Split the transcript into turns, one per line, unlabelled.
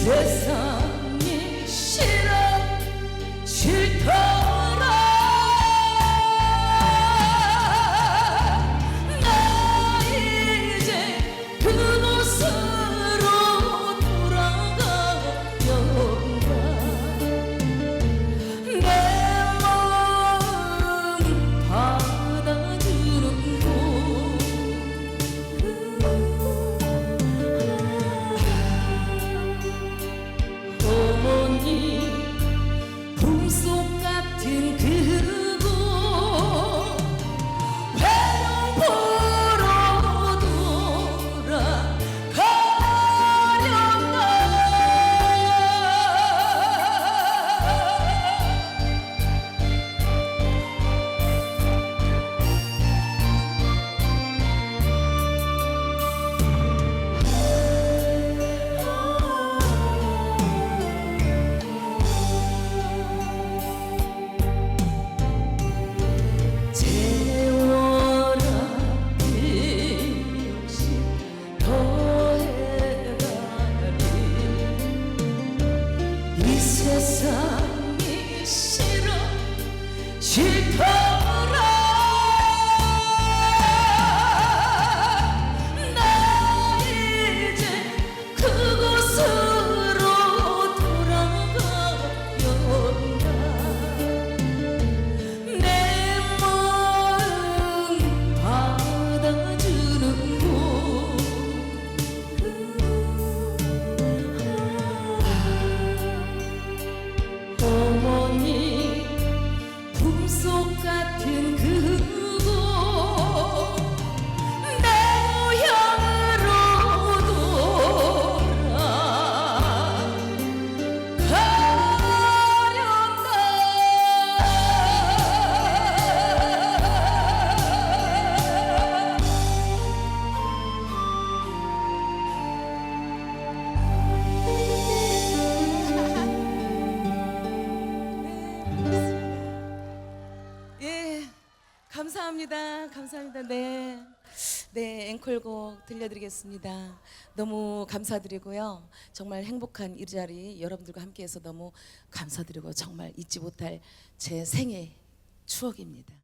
세상. 青春 감사합니다. 감사합니다. 네. 네, 앵콜곡 들려드리겠습니다. 너무 감사드리고요. 정말 행복한 이 자리 여러분들과 함께해서 너무 감사드리고 정말 잊지 못할 제 생애 추억입니다.